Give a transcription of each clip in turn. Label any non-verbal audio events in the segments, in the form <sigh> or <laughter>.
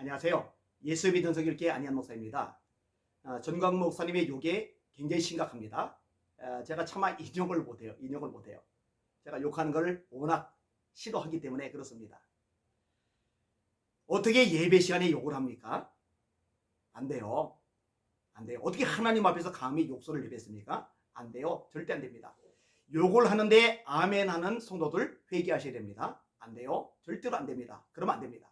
안녕하세요. 예수 믿는 성일교회 안희한 목사입니다. 아, 전광 목사님의 욕에 굉장히 심각합니다. 아, 제가 차마 인용을 못해요. 인용을 못해요. 제가 욕하는 걸 워낙 싫어하기 때문에 그렇습니다. 어떻게 예배 시간에 욕을 합니까? 안 돼요. 안 돼요. 어떻게 하나님 앞에서 감히 욕설을 내뱉습니까? 안 돼요. 절대 안 됩니다. 욕을 하는데 아멘 하는 성도들 회개하셔야 됩니다. 안 돼요. 절대로 안 됩니다. 그러면 안 됩니다.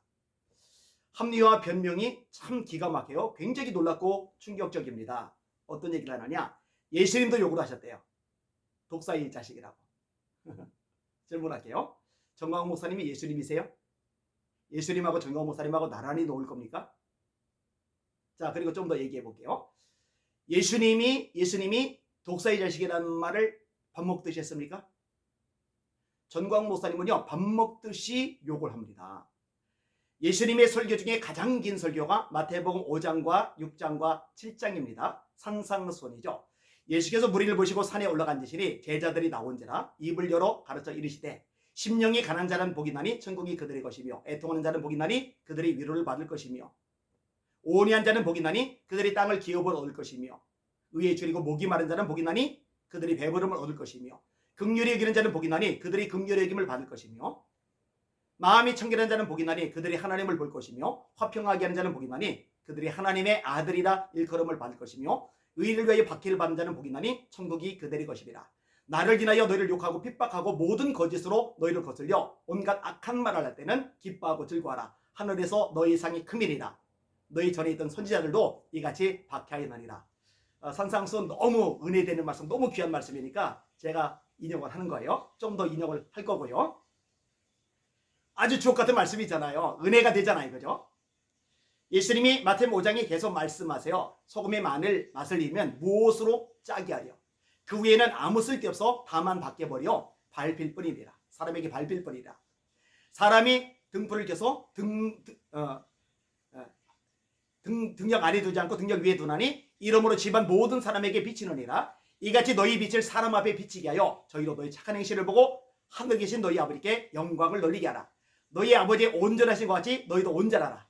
합리화 변명이 참 기가 막혀요. 굉장히 놀랍고 충격적입니다. 어떤 얘기를 하느냐? 예수님도 욕을 하셨대요. 독사의 자식이라고. <laughs> 질문할게요. 정광훈 목사님이 예수님이세요? 예수님하고 정광훈 목사님하고 나란히 놓을 겁니까? 자, 그리고 좀 더 얘기해 볼게요. 예수님이 예수님이 독사의 자식이라는 말을 밥 먹듯이 했습니까? 전광훈 목사님은요, 밥 먹듯이 욕을 합니다. 예수님의 설교 중에 가장 긴 설교가 마태복음 5장과 6장과 7장입니다. 산상선이죠. 예수께서 무리를 보시고 산에 올라간지시니 제자들이 나온지라 입을 열어 가르쳐 이르시되 심령이 가난 자는 복이 나니 천국이 그들의 것이며 애통하는 자는 복이 나니 그들이 위로를 받을 것이며 오니한 자는 복이 나니 그들이 땅을 기업을 얻을 것이며 의에 줄이고 목이 마른 자는 복이 나니 그들이 배부름을 얻을 것이며 극률이 여기는 자는 복이 나니 그들이 극률의 여김을 받을 것이며 마음이 청결한 자는 복이 나니 그들이 하나님을 볼 것이며 화평하게 하는 자는 복이 나니 그들이 하나님의 아들이라 일컬음을 받을 것이며 의를 위하여 박해를 받는 자는 복이 나니 천국이 그들의 것이리라. 나를 인하여 너희를 욕하고 핍박하고 모든 거짓으로 너희를 거슬려 온갖 악한 말을 할 때는 기뻐하고 즐거워하라. 하늘에서 너희 상이 크밀이라. 너희 전에 있던 선지자들도 이같이 박해하였느니라. 어, 산상수 너무 은혜되는 말씀, 너무 귀한 말씀이니까 제가 인용을 하는 거예요. 좀 더 인용을 할 거고요. 아주 주옥 같은 말씀이잖아요. 은혜가 되잖아요. 그죠? 예수님이 마태복음 5장에 계속 말씀하세요. 소금의 마늘 맛을 잃으면 무엇으로 짜게 하려. 그 위에는 아무 쓸데없어 다만 밖에 버려 밟힐 뿐이니라. 사람에게 밟힐 뿐이라. 사람이 등불을 켜서 등, 등, 어, 어, 등, 등력 아래 두지 않고 등력 위에 두나니 이러므로 집안 모든 사람에게 비치느니라. 이같이 너희 빛을 사람 앞에 비치게 하여 저희로 너희 착한 행실을 보고 하늘 계신 너희 아버지께 영광을 돌리게 하라. 너희 아버지 온전하신 것 같이 너희도 온전하라.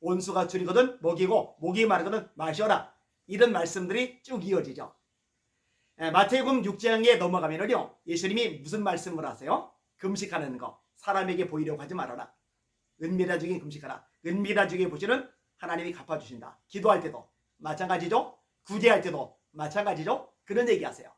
온수가 줄이거든 먹이고 목이 마르거든 마셔라. 이런 말씀들이 쭉 이어지죠. 에, 마태복음 6장에 넘어가면요. 예수님이 무슨 말씀을 하세요? 금식하는 거. 사람에게 보이려고 하지 말아라. 은밀한 중에 금식하라. 은밀한 중에 보시는 하나님이 갚아주신다. 기도할 때도 마찬가지죠. 구제할 때도 마찬가지죠. 그런 얘기 하세요.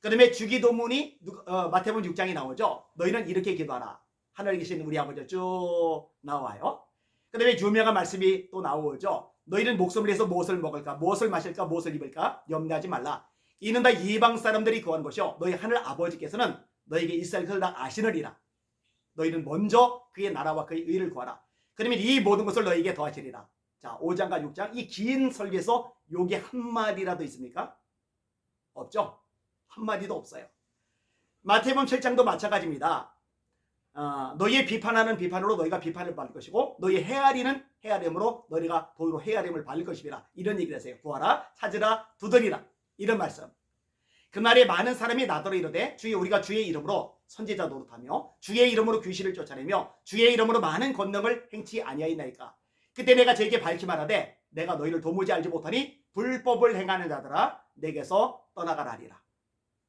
그 다음에 주기도문이 어, 마태복음 6장에 나오죠. 너희는 이렇게 기도하라. 하늘에 계신 우리 아버지 쭉 나와요. 그 다음에 유명한 말씀이 또 나오죠. 너희는 목숨을 위해서 무엇을 먹을까, 무엇을 마실까, 무엇을 입을까 염려하지 말라. 이는 다 이방 사람들이 구한 것이요. 너희 하늘 아버지께서는 너에게 이스라엘 것을 다 아시느니라. 너희는 먼저 그의 나라와 그의 의를 구하라. 그러면 이 모든 것을 너에게 더하시리라. 자, 5장과 6장 이 긴 설교에서 요게 한 마디라도 있습니까? 없죠? 한 마디도 없어요. 마태복음 7장도 마찬가지입니다. 어, 너희의 비판하는 비판으로 너희가 비판을 받을 것이고 너희 헤아리는 헤아림으로 너희가 도로 헤아림을 받을 것이라 이런 얘기를 하세요. 구하라 찾으라 두드리라. 이런 말씀. 그날에 많은 사람이 나더러 이르되 주의 우리가 주의 이름으로 선지자 노릇하며 주의 이름으로 귀신을 쫓아내며 주의 이름으로 많은 권능을 행치 아니하이나이까? 그때 내가 저에게 밝히 말하되 내가 너희를 도무지 알지 못하니 불법을 행하는 자들아 내게서 떠나가라리라.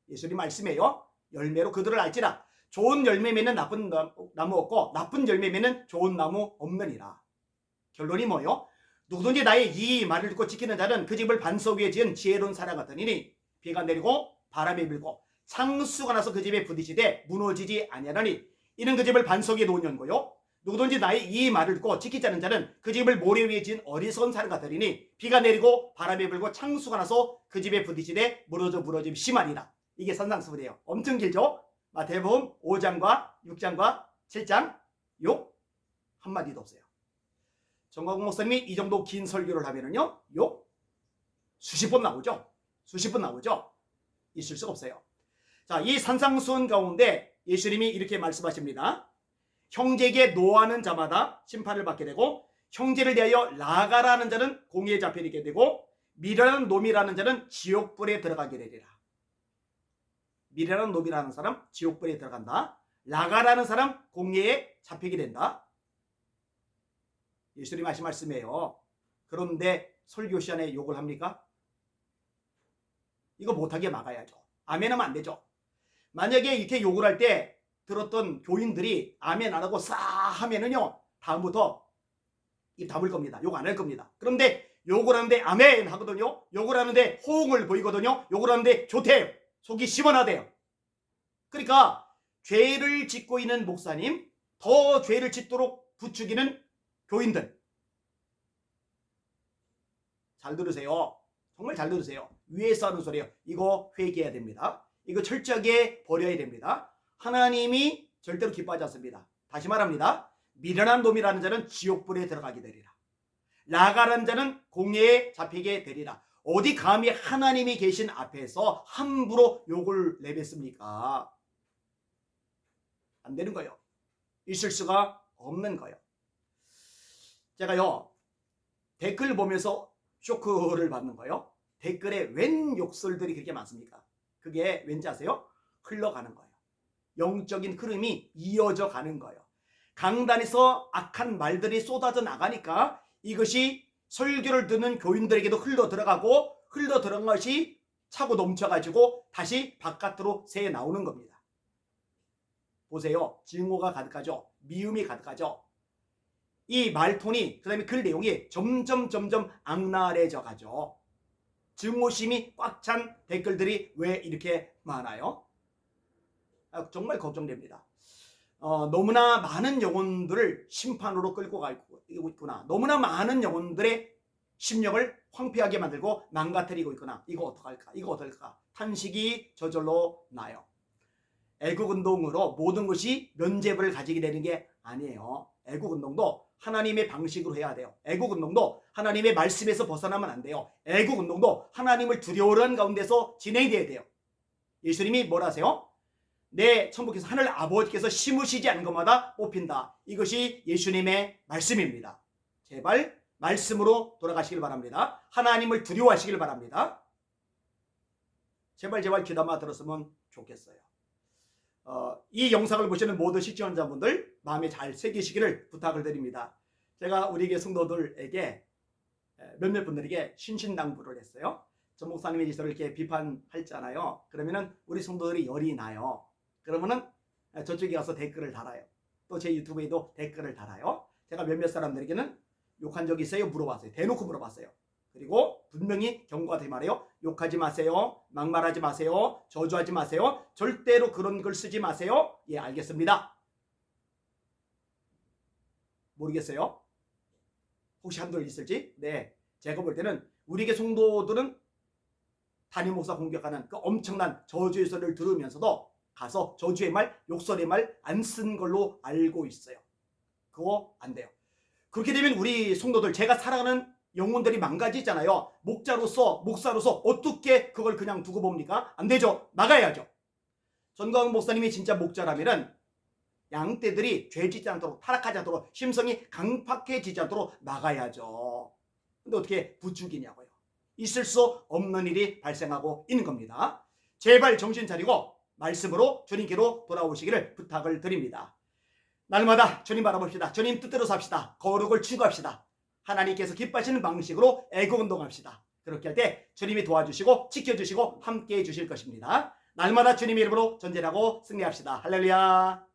예수님 말씀이에요. 열매로 그들을 알지라 좋은 열매 맺는 나쁜 나무 없고 나쁜 열매 맺는 좋은 나무 없느니라. 결론이 뭐요? 누구든지 나의 이 말을 듣고 지키는 자는 그 집을 반석 위에 지은 지혜로운 사람 같으니 비가 내리고 바람이 불고 창수가 나서 그 집에 부딪히되 무너지지 아니하나니 이는 그 집을 반석 위에 놓은 연고요. 누구든지 나의 이 말을 듣고 지키지 않는 자는 그 집을 모래 위에 지은 어리석은 사람 같으니 비가 내리고 바람이 불고 창수가 나서 그 집에 부딪히되 무너져 무너짐 심하니라. 이게 산상수훈이에요. 엄청 길죠? 마태복음 5장과 6장과 7장 욕 한마디도 없어요. 정광국 목사님이 이 정도 긴 설교를 하면은요. 욕 수십 번 나오죠. 수십 번 나오죠. 있을 수가 없어요. 자, 이 산상수훈 가운데 예수님이 이렇게 말씀하십니다. 형제에게 노하는 자마다 심판을 받게 되고 형제를 대하여 라가라는 자는 공의에 잡히게 되고 미련한 놈이라는 자는 지옥불에 들어가게 되리라. 미래라는 놈이라는 사람 지옥불에 들어간다. 라가라는 사람 공예에 잡히게 된다. 예수님 하신 말씀이에요. 그런데 설교 시간에 욕을 합니까? 이거 못하게 막아야죠. 아멘하면 안 되죠. 만약에 이렇게 욕을 할 때 들었던 교인들이 아멘 안 하고 싸 하면은요 다음부터 입 다물 겁니다. 욕 안 할 겁니다. 그런데 욕을 하는데 아멘 하거든요. 욕을 하는데 호응을 보이거든요. 욕을 하는데 좋대요. 속이 시원하대요. 그러니까 죄를 짓고 있는 목사님, 더 죄를 짓도록 부추기는 교인들. 잘 들으세요. 정말 잘 들으세요. 위에서 하는 소리예요. 이거 회개해야 됩니다. 이거 철저하게 버려야 됩니다. 하나님이 절대로 기뻐하지 않습니다. 다시 말합니다. 미련한 놈이라는 자는 지옥불에 들어가게 되리라. 나가란 자는 공예에 잡히게 되리라. 어디 감히 하나님이 계신 앞에서 함부로 욕을 내뱉습니까? 안 되는 거예요. 있을 수가 없는 거예요. 제가요 댓글 보면서 쇼크를 받는 거예요. 댓글에 웬 욕설들이 그렇게 많습니까? 그게 왠지 아세요? 흘러가는 거예요. 영적인 흐름이 이어져 가는 거예요. 강단에서 악한 말들이 쏟아져 나가니까 이것이 설교를 듣는 교인들에게도 흘러 들어가고 흘러 들어간 것이 차고 넘쳐가지고 다시 바깥으로 새 나오는 겁니다. 보세요. 증오가 가득하죠. 미움이 가득하죠. 이 말톤이 그다음에 글 내용이 점점 점점 악랄해져 가죠. 증오심이 꽉 찬 댓글들이 왜 이렇게 많아요? 아, 정말 걱정됩니다. 어, 너무나 많은 영혼들을 심판으로 끌고 가고 있구나. 너무나 많은 영혼들의 심령을 황폐하게 만들고 망가뜨리고 있구나. 이거 어떡할까? 이거 어떨까? 탄식이 저절로 나요. 애국 운동으로 모든 것이 면죄부를 가지게 되는 게 아니에요. 애국 운동도 하나님의 방식으로 해야 돼요. 애국 운동도 하나님의 말씀에서 벗어나면 안 돼요. 애국 운동도 하나님을 두려워하는 가운데서 진행이 돼야 돼요. 예수님이 뭐라 하세요? 내 천국에서 하늘 아버지께서 심으시지 않은 것마다 뽑힌다. 이것이 예수님의 말씀입니다. 제발 말씀으로 돌아가시길 바랍니다. 하나님을 두려워하시길 바랍니다. 제발 제발 귀담아 들었으면 좋겠어요. 어, 이 영상을 보시는 모든 시청자분들 마음에 잘 새기시기를 부탁을 드립니다. 제가 우리 교 성도들에게 몇몇 분들에게 신신당부를 했어요. 전 목사님이 저를 이렇게 비판했잖아요. 그러면은 우리 성도들이 열이 나요. 그러면은 저쪽에 가서 댓글을 달아요. 또 제 유튜브에도 댓글을 달아요. 제가 몇몇 사람들에게는 욕한 적 있어요? 물어봤어요. 대놓고 물어봤어요. 그리고 분명히 경고하듯이 말해요. 욕하지 마세요. 막말하지 마세요. 저주하지 마세요. 절대로 그런 걸 쓰지 마세요. 예, 알겠습니다. 모르겠어요. 혹시 한둘 있을지? 네. 제가 볼 때는 우리에게 성도들은 담임 목사 공격하는 그 엄청난 저주의 소리를 들으면서도 가서 저주의 말, 욕설의 말 안 쓴 걸로 알고 있어요. 그거 안 돼요. 그렇게 되면 우리 성도들 제가 사랑하는 영혼들이 망가지잖아요. 목자로서 목사로서 어떻게 그걸 그냥 두고 봅니까? 안 되죠. 나가야죠. 전광훈 목사님이 진짜 목자라면은 양떼들이 죄짓지 않도록 타락하지 않도록 심성이 강팍해지지 않도록 나가야죠. 근데 어떻게 부추기냐고요. 있을 수 없는 일이 발생하고 있는 겁니다. 제발 정신 차리고 말씀으로 주님께로 돌아오시기를 부탁을 드립니다. 날마다 주님 바라봅시다. 주님 뜻대로 삽시다. 거룩을 추구합시다. 하나님께서 기뻐하시는 방식으로 애국 운동합시다. 그렇게 할 때 주님이 도와주시고 지켜주시고 함께해 주실 것입니다. 날마다 주님 이름으로 전쟁하고 승리합시다. 할렐루야.